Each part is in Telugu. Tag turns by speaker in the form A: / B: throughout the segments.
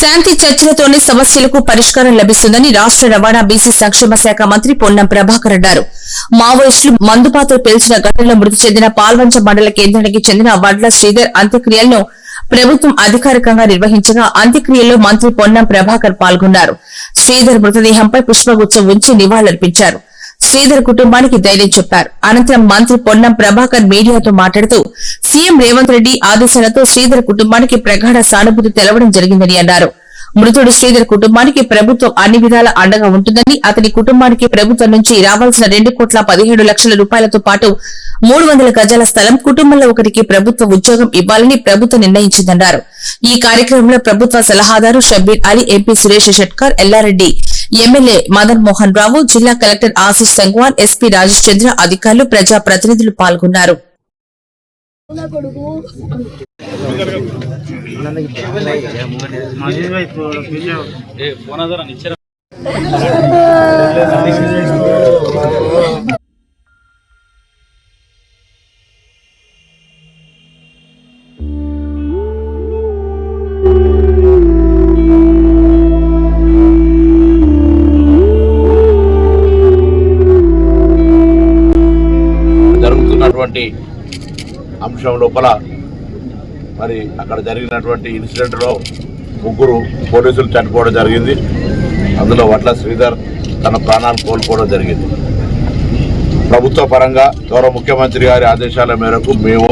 A: శాంతి చర్చలతోనే సమస్యలకు పరిష్కారం లభిస్తుందని రాష్ట రవాణా బీసీ సంక్షేమ శాఖ మంత్రి పొన్నం ప్రభాకర్ అన్నారు. మావోయిస్టులు మందుపాత్ర పేల్చిన ఘటనలో మృతి చెందిన పాల్వంచ మండల కేంద్రానికి చెందిన వడ్ల శ్రీధర్ అంత్యక్రియలను ప్రభుత్వం అధికారికంగా నిర్వహించగా అంత్యక్రియల్లో మంత్రి పొన్నం ప్రభాకర్ పాల్గొన్నారు. శ్రీధర్ మృతదేహంపై పుష్పగుచ్చం ఉంచి నివాళులర్పించారు. శ్రీధర్ కుటుంబానికి ధైర్యం చెప్పారు. అనంతరం మంత్రి పొన్నం ప్రభాకర్ మీడియాతో మాట్లాడుతూ సీఎం రేవంత్ రెడ్డి ఆదేశాలతో శ్రీధర్ కుటుంబానికి ప్రగాఢ సానుభూతి తెలవడం జరిగిందని అన్నారు. మృతుడు శ్రీధర్ కుటుంబానికి ప్రభుత్వం అన్ని విధాల అండగా ఉంటుందని అతని కుటుంబానికి ప్రభుత్వం నుంచి రావాల్సిన రెండు కోట్ల పదిహేడు లక్షల రూపాయలతో పాటు మూడు వందల గజాల స్థలం కుటుంబంలో ఒకరికి ప్రభుత్వ ఉద్యోగం ఇవ్వాలని ప్రభుత్వం నిర్ణయించిందన్నారు. ఈ కార్యక్రమంలో ప్రభుత్వ సలహాదారు షబ్బీర్ అలీ ఎంపీ సురేష్ షెట్కర్ ఎల్లారెడ్డి ఎమ్మెల్యే మదన్ మోహన్ రావు జిల్లా కలెక్టర్ ఆశీష్ సంగ్వాన్ ఎస్పీ రాజేష్ చంద్ర అధికారులు ప్రజా ప్రతినిధులు పాల్గొన్నారు
B: జరిగినటువంటి అంశం లోపల మరి అక్కడ జరిగినటువంటి ఇన్సిడెంట్లో ముగ్గురు పోలీసులు చనిపోవడం జరిగింది. అందులో వట్ల శ్రీధర్ తన ప్రాణాలు కోల్పోవడం జరిగింది. ప్రభుత్వ పరంగా గౌరవ ముఖ్యమంత్రి గారి ఆదేశాల మేరకు మేము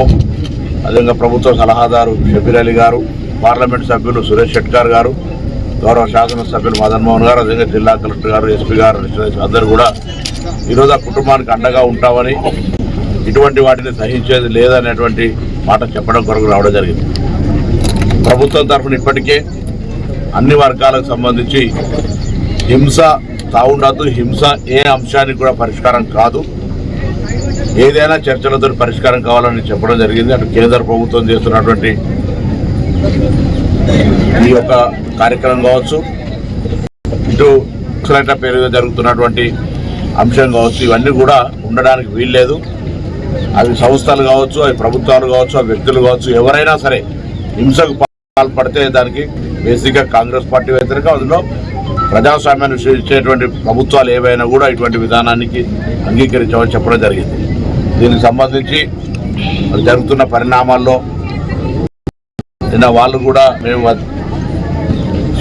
B: అదేవిధంగా ప్రభుత్వ సలహాదారు షబీర్ అలీ గారు పార్లమెంట్ సభ్యులు సురేష్ షెట్కార్ గారు గౌరవ శాసనసభ్యులు మదన్ మోహన్ గారు అదేవిధంగా జిల్లా కలెక్టర్ గారు ఎస్పీ గారు అందరూ కూడా ఈరోజు ఆ కుటుంబానికి అండగా ఉంటామని ఇటువంటి వాటిని సహించేది లేదనేటువంటి మాట చెప్పడం కొరకు రావడం జరిగింది. ప్రభుత్వం తరఫున ఇప్పటికే అన్ని వర్గాలకు సంబంధించి హింస తావుండదు హింస ఏ అంశానికి కూడా పరిష్కారం కాదు. ఏదైనా చర్చలతో పరిష్కారం కావాలని చెప్పడం జరిగింది. అటు కేంద్ర ప్రభుత్వం చేస్తున్నటువంటి ఈ యొక్క కార్యక్రమం కావచ్చు ఇటు నక్సలైట్ల పేరుగా జరుగుతున్నటువంటి అంశం కావచ్చు ఇవన్నీ కూడా ఉండడానికి వీల్లేదు. అవి సంస్థలు కావచ్చు అవి ప్రభుత్వాలు కావచ్చు అవి వ్యక్తులు కావచ్చు ఎవరైనా సరే హింసకు పాల్పడితే దానికి బేసిక్గా కాంగ్రెస్ పార్టీ వ్యతిరేకం. అందులో ప్రజాస్వామ్యాన్ని విశ్వసించేటువంటి ప్రభుత్వాలు ఏవైనా కూడా ఇటువంటి విధానానికి అంగీకరించమని చెప్పడం జరిగింది. దీనికి సంబంధించి జరుగుతున్న పరిణామాల్లో నిన్న వాళ్ళు కూడా మేము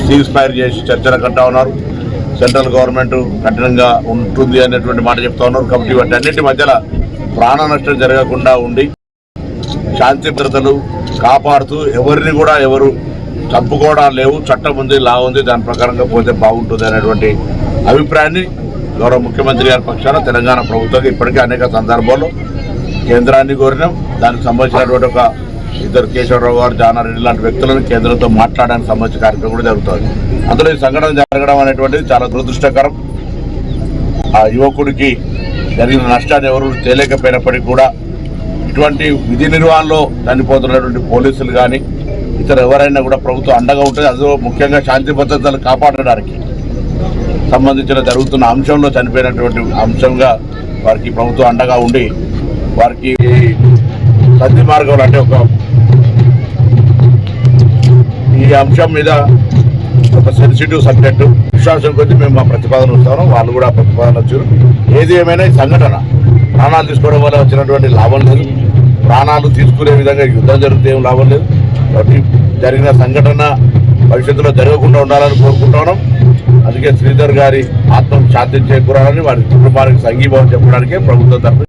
B: సీజ్ ఫైర్ చేసి చర్చలు కట్టా ఉన్నారు. సెంట్రల్ గవర్నమెంట్ కఠినంగా ఉంటుంది అనేటువంటి మాట చెప్తా ఉన్నారు. కాబట్టి వాటన్నిటి మధ్యలో ప్రాణ నష్టం జరగకుండా ఉండి శాంతి భద్రతలు కాపాడుతూ ఎవరిని కూడా ఎవరు చంపుకోవడం లేవు చట్టం ఉంది లా ఉంది దాని ప్రకారంగా పోతే బాగుంటుంది అనేటువంటి అభిప్రాయాన్ని గౌరవ ముఖ్యమంత్రి గారి పక్షాన తెలంగాణ ప్రభుత్వం ఇప్పటికే అనేక సందర్భాల్లో కేంద్రాన్ని కోరినాం. దానికి సంబంధించినటువంటి ఒక ఇద్దరు కేశవరావు గారు జానారెడ్డి లాంటి వ్యక్తులను కేంద్రంతో మాట్లాడడానికి సంబంధించిన కార్యక్రమం కూడా జరుగుతుంది. అందులో ఈ సంఘటన జరగడం అనేటువంటిది చాలా దురదృష్టకరం. ఆ యువకుడికి జరిగిన నష్టాన్ని ఎవరు చేయలేకపోయినప్పటికీ కూడా ఇటువంటి విధి నిర్వహణలో చనిపోతున్నటువంటి పోలీసులు కానీ ఇతర ఎవరైనా కూడా ప్రభుత్వం అండగా ఉంటుంది అదో ముఖ్యంగా శాంతి భద్రతలు కాపాడడానికి సంబంధించిన జరుగుతున్న అంశంలో చనిపోయినటువంటి అంశంగా వారికి ప్రభుత్వం అండగా ఉండి వారికి సద్ది మార్గంలో అంటే ఒక ఈ అంశం మీద ఒక సెన్సిటివ్ సబ్జెక్టు విశ్వాసం కొద్ది మేము మా ప్రతిపాదన వస్తాము వాళ్ళు కూడా ప్రతిపాదన వచ్చారు. ఏది ఏమైనా ఈ సంఘటన. ప్రాణాలు తీసుకోవడం వల్ల వచ్చినటువంటి లాభం లేదు. ప్రాణాలు తీసుకునే విధంగా యుద్ధం జరిగితే ఏం లాభం లేదు. కాబట్టి జరిగిన సంఘటన భవిష్యత్తులో జరగకుండా ఉండాలని కోరుకుంటున్నాం అందుకే శ్రీధర్ గారి ఆత్మ శాంతి చేకూరాలని వారి కుటుంబానికి సంఘీభావం చెప్పడానికే ప్రభుత్వం తరఫున